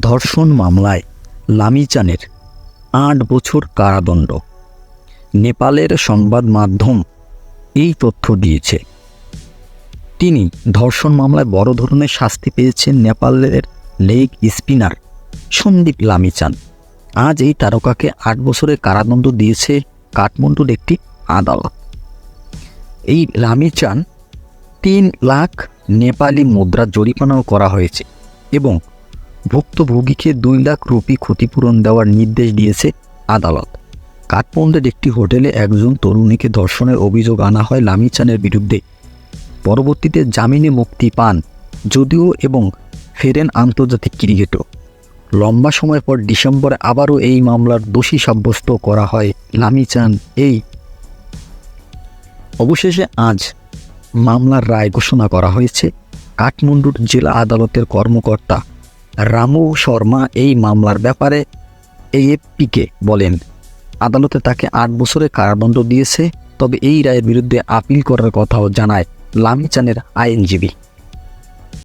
ধর্ষণ মামলায় লামিচানের আট বছর কারাদণ্ড। নেপালের সংবাদ মাধ্যম এই তথ্য দিয়েছে। তিনি ধর্ষণ মামলায় বড় ধরনের শাস্তি পেয়েছেন নেপালের লেগ স্পিনার সন্দীপ লামিচান। আজ এই তারকাকে আট বছরের কারাদণ্ড দিয়েছে কাঠমান্ডুর একটি আদালত। এই লামিচান তিন লাখ নেপালি মুদ্রা জরিমানাও করা হয়েছে এবং ভুক্তভোগীকে দুই লাখ রুপি ক্ষতিপূরণ দেওয়ার নির্দেশ দিয়েছে আদালত। কাঠমান্ডুর একটি হোটেলে একজন তরুণীকে ধর্ষণের অভিযোগ আনা হয় লামিচানের বিরুদ্ধে। পরবর্তীতে জামিনে মুক্তি পান যদিও এবং ফেরেন আন্তর্জাতিক ক্রিকেটও। লম্বা সময় পর ডিসেম্বরে আবারও এই মামলার দোষী সাব্যস্ত করা হয় লামিচান এই। অবশেষে আজ মামলার রায় ঘোষণা করা হয়েছে কাঠমান্ডুর জেলা আদালতের কর্মকর্তা রামু শর্মা এই মামলার ব্যাপারে এএফপিকে বলেন, আদালতে তাকে আট বছরের কারাদণ্ড দিয়েছে, তবে এই রায়ের বিরুদ্ধে আপিল করার কথাও জানায় লামিচানের আইনজীবী।